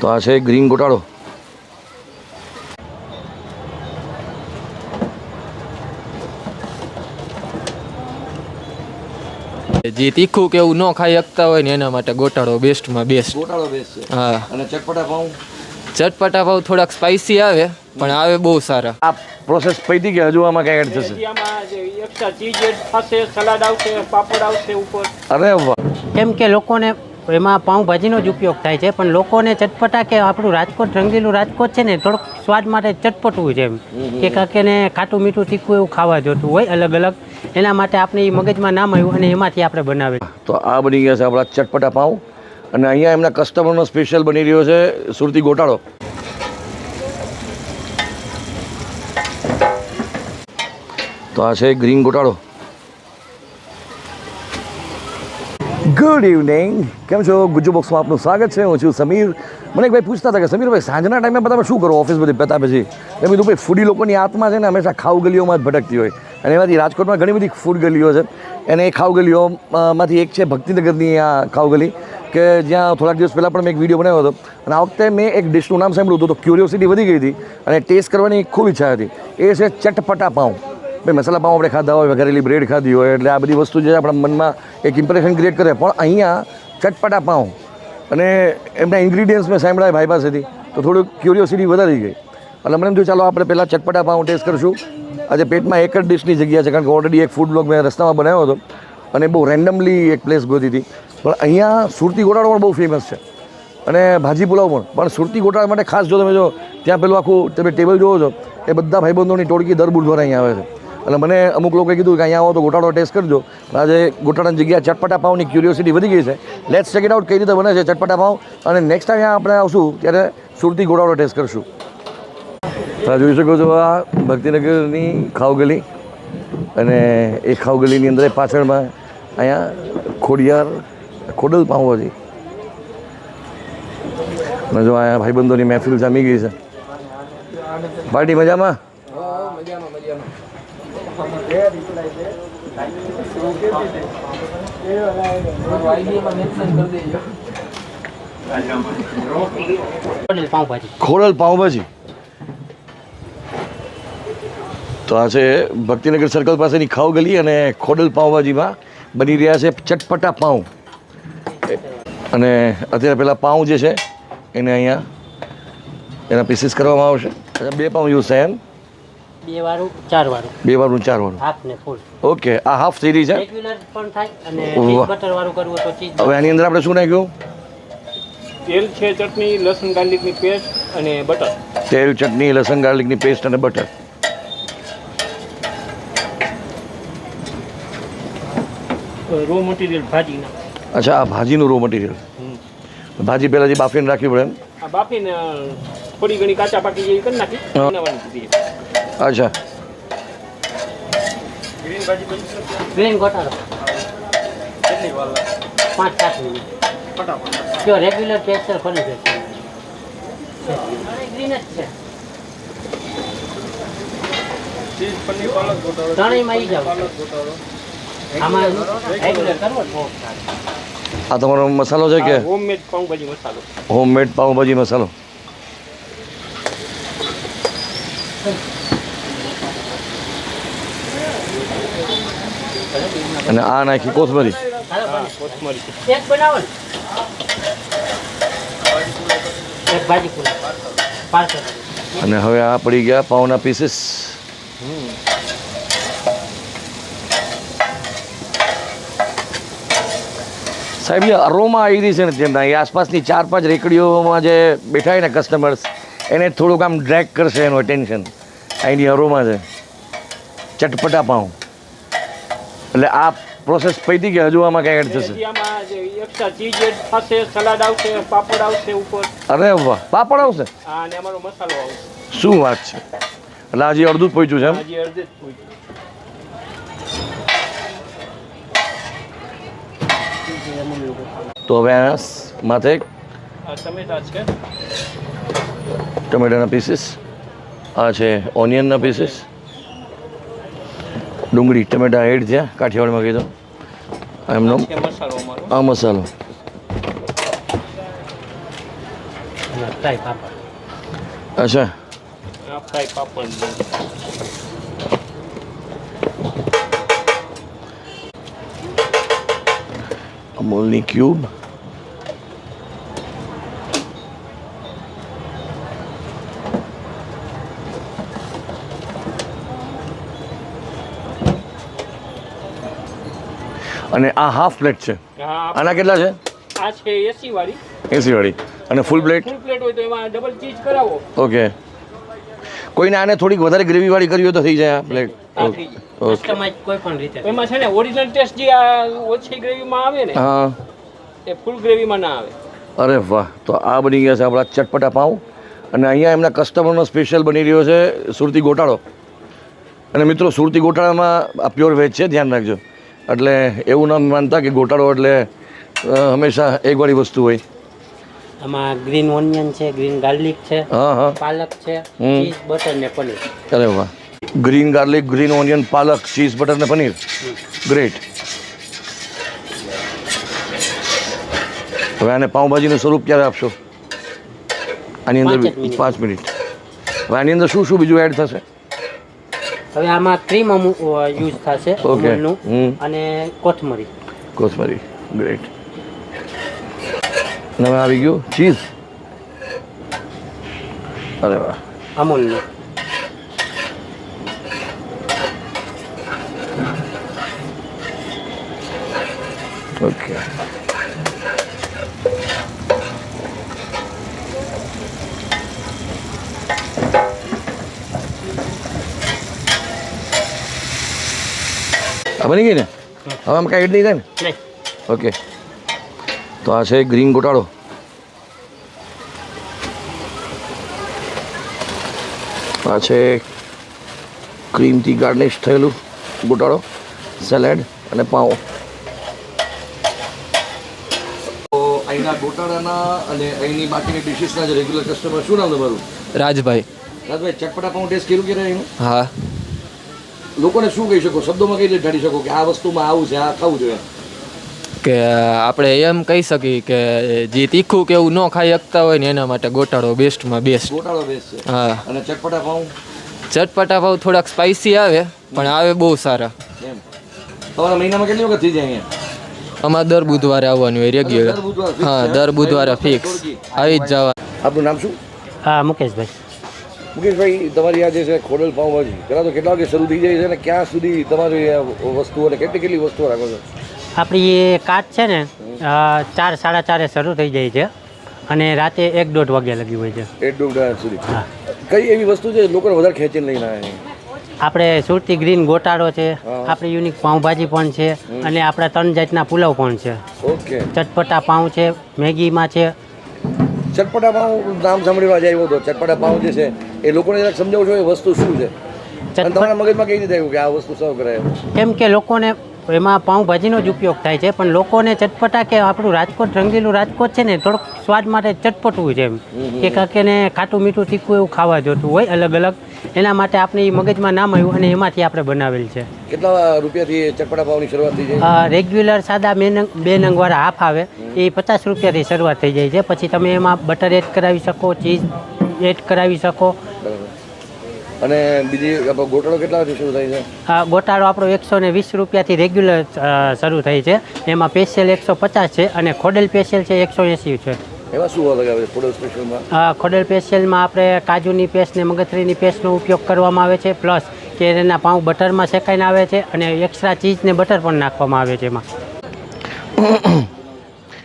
તો આ છે ગ્રીન ગોટાળો. જે તીખું કે એવું ન ખાઈ શકતા હોય ને એના માટે ગોટાળો બેસ્ટમાં બેસ્ટ. ગોટાળો બેસ્ટ છે. હા. અને ચટપટા પાઉં? ચટપટા ભાવ થોડાક સ્પાઇસી આવે પણ આવે બહુ સારા. આ પ્રોસેસ પૈતી કે હજુ આમાં કંઈ એડ થશે? ચીઝ એડ થશે સલાડ આવશે પાપડ આવશે ઉપર. અરે વાહ. કેમ કે લોકોને એમાં પાઉંભાજીનો જ ઉપયોગ થાય છે પણ લોકોને ચટપટા કે આપણું રાજકોટ રંગીલું રાજકોટ છે ને થોડુંક સ્વાદ માટે ચટપટવું છે એમ. કે કાંકેને ખાટું મીઠું તીખું એવું ખાવા જોતું હોય અલગ અલગ એના માટે આપણે એ મગજમાં નામ આવ્યું અને એમાંથી આપણે બનાવીએ. તો આ બની ગયા છે આપણા ચટપટા પાઉં. અને અહીંયા એમના કસ્ટમરનો સ્પેશિયલ બની રહ્યો છે સુરતી ગોટાળો. તો આ છે ગ્રીન ગોટાળો. ગુડ ઇવનિંગ કેમ છો? ગુજ્જુ બોક્સમાં આપનું સ્વાગત છે. હું છું સમીર. મને એક ભાઈ પૂછતા હતા કે સમીરભાઈ સાંજના ટાઈમે બધા શું કરો ઓફિસ બધી પતા પછી? એમ કીધું, ભાઈ, ફૂડી લોકોની આત્મા છે ને હંમેશા ખાવ ગલીઓમાં જ ભટકતી હોય. અને એમાંથી રાજકોટમાં ઘણી બધી ફૂડ ગલીઓ છે. અને એ ખાવ ગલીઓમાંથી એક છે ભક્તિનગરની આ ખાવ ગલી, કે જ્યાં થોડાક દિવસ પહેલાં પણ મેં એક વીડિયો બનાવ્યો હતો. અને આ વખતે મેં એક ડિશનું નામ સાંભળ્યું હતું તો ક્યુરિયોસિટી વધી ગઈ હતી અને ટેસ્ટ કરવાની ખૂબ ઈચ્છા હતી. એ છે ચટપટા પાઉં. ભાઈ, મસાલા પાઉં આપણે ખાધા હોય, વઘારેલી બ્રેડ ખાધી હોય, એટલે આ બધી વસ્તુ જે આપણા મનમાં એક ઇમ્પ્રેશન ક્રિએટ કરે. પણ અહીંયા ચટપટા પાઉં અને એમના ઇન્ગ્રીડિયન્ટ્સ મેં સાંભળ્યા ભાઈ પાસેથી, તો થોડુંક ક્યુરિયોસિટી વધારી ગઈ. એટલે મને એમ થયું, ચાલો આપણે પહેલાં ચટપટા પાઉં ટેસ્ટ કરશું. આજે પેટમાં એક જ ડિશની જગ્યા છે, કારણ કે ઓલરેડી એક ફૂડ બ્લોગ મેં રસ્તામાં બનાવ્યો હતો અને બહુ રેન્ડમલી એક પ્લેસ ગોતી હતી. પણ અહીંયા સુરતી ગોટાળો પણ બહુ ફેમસ છે. અને ભાજી પુલાવ પણ. પણ સુરતી ગોટાળા માટે ખાસ જો તમે જો, ત્યાં પેલું આખું તમે ટેબલ જોવો છો, એ બધા ભાઈબંધોની ટોળકી દર બુધવારે અહીંયા આવે છે. એટલે મને અમુક લોકોએ કીધું કે અહીંયા આવો તો ગોટાળો ટેસ્ટ કરજો. આજે ગોટાળાની જગ્યા ચટપટા પાવની ક્યુરિયોસિટી વધી ગઈ છે. લેટ્સ ચેક ઇટ આઉટ કઈ રીતે બને છે ચટપટા પાવ અને નેક્સ્ટ ટાઈમ આપણે આવશું ત્યારે સુરતી ગોટાળો ટેસ્ટ કરશું. તમે જોઈ શકો છો આ ભક્તિનગરની ખાઉગલી. અને એ ખાઉગલીની અંદર પાછળમાં અહીંયા ખોડિયાર, ખોડલ પાઉંભાજી અને જો અહીંયા ભાઈબંધોની મહેફિલ જામી ગઈ છે. પાર્ટી મજામાં. પાઉંભાજી ખોડલ પાઉંભાજી. તો આ છે ભક્તિનગર સર્કલ પાસેની ખાવ ગલી અને ખોડલ પાઉંભાજીમાં બની રહ્યા છે ચટપટા પાઉં. અને અત્યારે પેલા પાઉં જે છે, એને અહીંયા એના પીસીસ કરવામાં આવશે. બે પાઉં યુઝ થાય એમ બે વાળું ચાર વાળું બે વાળું ચાર વાળું હાફ ને ફૂલ ઓકે આ હાફ થઈ છે રેગ્યુલર પણ થાય અને ચીઝ બટર વાળું કરવું તો ચીઝ હવે આની અંદર આપણે શું નાખ્યું? તેલ છે ચટણી લસણ ગાર્લિકની પેસ્ટ અને બટર તેલ ચટણી લસણ ગાર્લિકની પેસ્ટ અને બટર રો મટીરિયલ ભાજીના. અચ્છા આ ભાજીનું રો મટીરિયલ ભાજી પહેલાં જે બાફીને રાખવી પડે બાફીને થોડી ઘણી કાચા પાકી જેવી કરી નાખી. બનાવવાની અચ્છા. ગ્રીન ભાજી ગોટાળો. કેટલી વાર પાંચ સાત મિનિટ. ફટાફટ જો રેગ્યુલર ટેસ્ટર ફરી જશે. ગ્રીન જ છે. ચીઝ પનીર પાલક ગોટાળો ત્રણેયમાં ઈ જાવ પાલક ગોટાળો આમાં રેગ્યુલર કરવો તો બહુ સારું. આ તમારો મસાલો છે કે? હોમમેડ પાઉંભાજી મસાલો. હોમમેડ પાઉંભાજી મસાલો. અને આ નાખી કોથમરી. અને હવે આ પડી ગયા પાઉના પીસીસ સાહેબ જે અરોમાં આવી રહી છે ને તેમના એ આસપાસની ચાર પાંચ રેકડીઓમાં જે બેઠા હોય ને કસ્ટમર્સ એને થોડુંક આમ ડ્રેક કરશે એનું ટેન્શન અહીંની અરોમાં છે. ચટપટા પાઉં. એટલે આ પ્રોસેસ પૈતી કે હજુ આમાં કંઈ એડ થશે? અરે વાહ પાપડ આવશે? શું વાત છે? એટલે હજી અડધું જ પહોંચ્યું છે એમ? તો હવે માથે ટમેટાના પીસીસ આ છે ઓનિયનના પીસીસ ડુંગળી ટમેટા એડ થયા કાઠિયાવાડમાં કીધો. એમનો આ મસાલો અચ્છા. અમૂલની ક્યુબ. અને આ હાફ પ્લેટ છે. આના કેટલા છે? આ છે એસી વાળી. એસી વાળી. અને ફૂલ પ્લેટ ફૂલ પ્લેટ હોય તો એમાં ડબલ ચીઝ કરાવો. ઓકે કોઈને આને થોડીક વધારે ગ્રેવી વાળી કરવી હોય તો થઈ જાય આ પ્લેટ કસ્ટમાઇઝ કોઈ પણ રીતે. એમાં છે ને ઓરિજિનલ ટેસ્ટ જે આ ઓછી ગ્રેવીમાં આવે ને હા. એ ફૂલ ગ્રેવીમાં ના આવે. અરે વાહ. તો આ બની ગયા છે આપણા ચટપટા પાઉં. અને અહીંયા એમના કસ્ટમરનો સ્પેશિયલ બની રહ્યો છે સુરતી ગોટાળો. અને મિત્રો સુરતી ગોટાળામાં આ પ્યોર વેજ છે ધ્યાન રાખજો. એટલે એવું ન માનતા કે ગોટાળો એટલે હંમેશા એકવાળી વસ્તુ હોય. આમાં ગ્રીન ઓનિયન છે ગ્રીન ગાર્લિક છે હા હા. પાલક છે. ચીઝ બટર ને પનીર. અરે વાહ. ગ્રીન ગાર્લિક ગ્રીન ઓનિયન પાલક ચીઝ બટર ને પનીર. ગ્રેટ હવે આને પાઉંભાજીનું સ્વરૂપ ક્યારે આપશો? આની અંદર. પાંચ મિનિટ. હવે આની અંદર શું શું બીજું એડ થશે? હવે આમાં ત્રીમ યુઝ થશે Okay. અને કોથમરી. કોથમરી. ગ્રેટ હવે આવી ગયું ચીઝ અરે વાહ. અમૂલનું. ઓકે બની ગઈ ને? હવે આમ કાંઈ એડ નહીં થાય ને? ઓકે. તો આ છે ગ્રીન ગોટાળો. આ છે ક્રીમથી ગાર્નિશ થયેલું ગોટાળો સેલેડ અને પાઉં. તો અહીંના ગોટાળાના અને અહીંની બાકીની ડિશિસના જે રેગ્યુલર કસ્ટમર શું નામ તમારું? રાજભાઈ. રાજભાઈ ચટપટા પાઉં ટેસ્ટ કર્યું કે નહીં હા. લોકોને શું કહી શકો? શબ્દોમાં કઈ રીતે ઢાળી શકો કે આ વસ્તુમાં આવું છે આ ખાવું જોઈએ? કે આપણે એમ કહી શકીએ કે જે તીખું કે એવું ન ખાઈ શકતા હોય ને એના માટે ગોટાળો બેસ્ટમાં બેસ્ટ. ગોટાળો બેસ્ટ છે. હા. અને ચટપટા પાઉં? ચટપટા ભાવ થોડાક સ્પાઇસી આવે પણ આવે બહુ સારા. એમ. તમારા મહિનામાં કેટલી વખત થઈ જાય અહીંયા? અમારે દર બુધવારે આવવાનું હોય રેગ્યુલર દર બુધવારે fix હા દર બુધવારે ફિક્સ આવી જ જવા. આપનું નામ શું? હા મુકેશભાઈ. મુકેશભાઈ તમારી આ જે છે ખોડલ પાઉંભાજી પહેલાં તો કેટલા વાગે શરૂ થઈ જાય છે અને ક્યાં સુધી તમારી વસ્તુઓ અને કેટલી કેટલી વસ્તુઓ રાખો છો? આપણી કાચ છે ને ચાર સાડા ચારે શરૂ થઈ જાય છે અને રાતે એક દોઢ વાગ્યા લગી હોય છે. એક દોઢ સુધી. કઈ એવી વસ્તુ છે લોકો વધારે ખેંચીને લઈને આવે આપણે સુરતી ગ્રીન ગોટાળો છે આપણી યુનિક પાઉંભાજી પણ છે અને આપણા ત્રણ જાતના પુલાવ પણ છે. ઓકે. ચટપટા પાઉં છે મેગીમાં છે. ચટપટા પાઉં નામ સાંભળવા જાય હતો. ચટપટા પાઉં જે છે એ લોકોને જરાક સમજાવો છો એ વસ્તુ શું છે. અને તમારા મગજમાં કઈ રીતે આવ્યું કે આ વસ્તુ સર્વ કરાય કેમ કે લોકોને એમાં પાઉંભાજીનો જ ઉપયોગ થાય છે પણ લોકોને ચટપટા કે આપણું રાજકોટ રંગીલું રાજકોટ છે ને થોડોક સ્વાદ માટે ચટપટવું છે એમ. કે કાંકને ખાટું મીઠું તીખું એવું ખાવા જોતું હોય અલગ અલગ એના માટે આપણે એ મગજમાં નામ આવ્યું અને એમાંથી આપણે બનાવેલ છે. કેટલા રૂપિયાથી ચટપટા પાઉંની શરૂઆત થઈ જાય? રેગ્યુલર સાદા બે નંગ બે નંગવાળા હાફ આવે એ પચાસ રૂપિયાથી શરૂઆત થઈ જાય છે. પછી તમે એમાં બટર એડ કરાવી શકો ચીઝ એડ કરાવી શકો. અને બીજી ગોટાળો કેટલા શરૂ થાય છે? હા ગોટાળો આપણો એકસો ને વીસ રૂપિયાથી રેગ્યુલર શરૂ થઈ છે. એમાં સ્પેશિયલ એકસો પચાસ છે અને ખોડેલ સ્પેશિયલ છે એકસો એંસી છે. એમાં શું અલગ આવે છે સ્પેશિયલમાં અ, ખોડેલ સ્પેશિયલમાં આપણે કાજુની પેસ્ટ ને મગથરીની પેસ્ટનો ઉપયોગ કરવામાં આવે છે પ્લસ કેરીના પાઉં બટરમાં શેકાઈને આવે છે અને એક્સ્ટ્રા ચીઝ ને બટર પણ નાખવામાં આવે છે એમાં.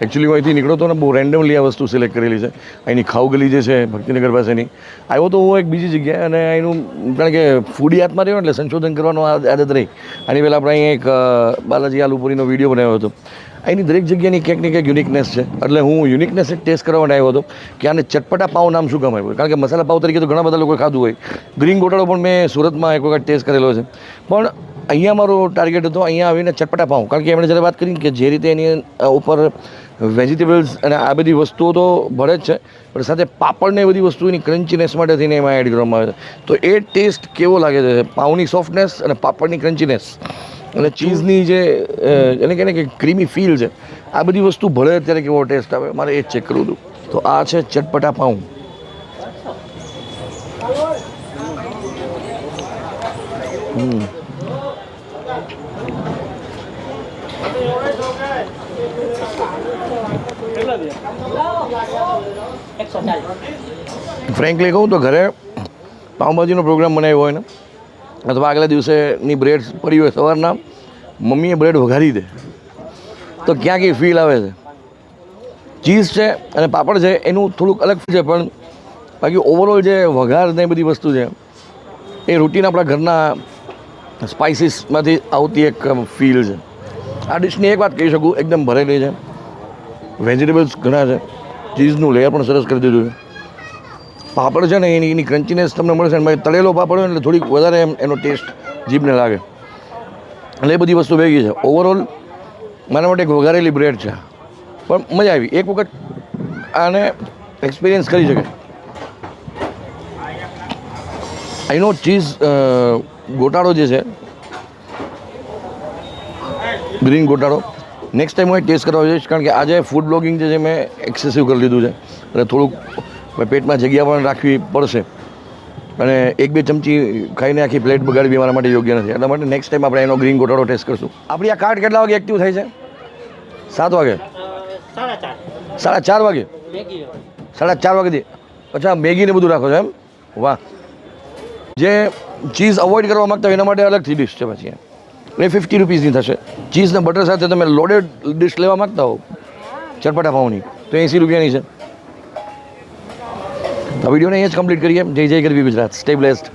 એકચ્યુઅલી હું અહીંથી નીકળ્યો હતો ને, બહુ રેન્ડમલી આ વસ્તુ સિલેક્ટ કરેલી છે. અહીંની ખાઉ ગલી જે છે, ભક્તિનગર પાસેની, આવ્યો તો હું એક બીજી જગ્યાએ અને અહીંનું, કારણ કે ફૂડી હાથમાં રહ્યો એટલે સંશોધન કરવાનો આદત રહી. આની પહેલાં આપણે અહીં એક બાલાજી આલુપુરીનો વીડિયો બનાવ્યો હતો. અહીંની દરેક જગ્યાની ક્યાંક ને ક્યાંક યુનિકનેસ છે. એટલે હું યુનિકનેસ એક ટેસ્ટ કરવા માટે આવ્યો હતો કે આને ચટપટા પાવ નામ શું કામ કારણ કે મસાલા પાવ તરીકે તો ઘણા બધા લોકો ખાધું હોય. ગ્રીન ગોટાળો પણ મેં સુરતમાં એક વખત ટેસ્ટ કરેલો છે. પણ અહીંયા મારો ટાર્ગેટ હતો, અહીંયા આવીને ચટપટા પાઉં. કારણ કે એમણે જ્યારે વાત કરી કે જે રીતે એની ઉપર વેજીટેબલ્સ અને આ બધી વસ્તુઓ તો ભળે જ છે, પણ સાથે પાપડને એ બધી વસ્તુ એની ક્રન્ચીનેસ માટે થઈને એમાં એડ કરવામાં આવે છે. તો એ ટેસ્ટ કેવો લાગે છે? પાઉની સોફ્ટનેસ અને પાપડની ક્રન્ચીનેસ અને ચીઝની જે એને કહે ને કે ક્રીમી ફીલ છે, આ બધી વસ્તુ ભળે ત્યારે કેવો ટેસ્ટ આવે, મારે એ જ ચેક કરવું હતું. તો આ છે ચટપટા પાઉં. હમ. ફ્રેન્કલી કહું તો ઘરે પાઉંભાજીનો પ્રોગ્રામ બનાવ્યો હોય ને, અથવા આગલા દિવસેની બ્રેડ પડી હોય સવારના, મમ્મીએ બ્રેડ વઘારી દે. તો ક્યાં ક્યાંય ફીલ આવે છે? ચીઝ છે અને પાપડ છે, એનું થોડુંક અલગ છે, પણ બાકી ઓવરઓલ જે વઘાર ને બધી વસ્તુ છે, એ રૂટીન આપણા ઘરના સ્પાઇસીસમાંથી આવતી એક ફીલ છે. આ ડિશની એક વાત કહી શકું, એકદમ ભરેલી છે. વેજીટેબલ્સ ઘણા છે. ચીઝનું લેયર પણ સરસ કરી દીધું છે. પાપડ છે ને, એની એની ક્રન્ચીનેસ તમને મળશે અને તળેલો પાપડ હોય એટલે થોડીક વધારે એમ એનો ટેસ્ટ જીભને લાગે. એટલે એ બધી વસ્તુ ભેગી છે. ઓવરઓલ મારા માટે એક વઘારેલી બ્રેડ છે. પણ મજા આવી. એક વખત આને એક્સપિરિયન્સ કરી શકે. અહીંનો ચીઝ ગોટાળો જે છે ગ્રીન ગોટાળો નેક્સ્ટ ટાઈમ હું ટેસ્ટ કરવા જઈશ, કારણ કે આજે ફૂડ બ્લોગિંગ જે છે મેં એક્સેસિવ કરી લીધું છે. અને થોડુંક પેટમાં જગ્યા પણ રાખવી પડશે. અને એક બે ચમચી ખાઈને આખી પ્લેટ બગાડવી મારા માટે યોગ્ય નથી. એટલા માટે નેક્સ્ટ ટાઈમ આપણે એનો ગ્રીન ગોટાળો ટેસ્ટ કરશું. આપણી આ કાર્ડ કેટલા વાગે એક્ટિવ થાય છે? સાત વાગે? સાડા ચાર વાગે? સાડા ચાર વાગે અચ્છા મેગીને બધું રાખો છો એમ? વાહ. જે ચીઝ અવોઇડ કરવા માગતા હોય એના માટે અલગથી ડિશ છે પછી. એ ફિફ્ટી રૂપીસની થશે. ચીઝ ને બટર સાથે તમે લોડેડ ડિશ લેવા માગતા હો, ચટપટા પાઉની, તો એંસી રૂપિયાની છે. તો વિડીયોને અહીંયા જ કમ્પ્લીટ કરીએ. જય જય ગરવી ગુજરાત. Stay blessed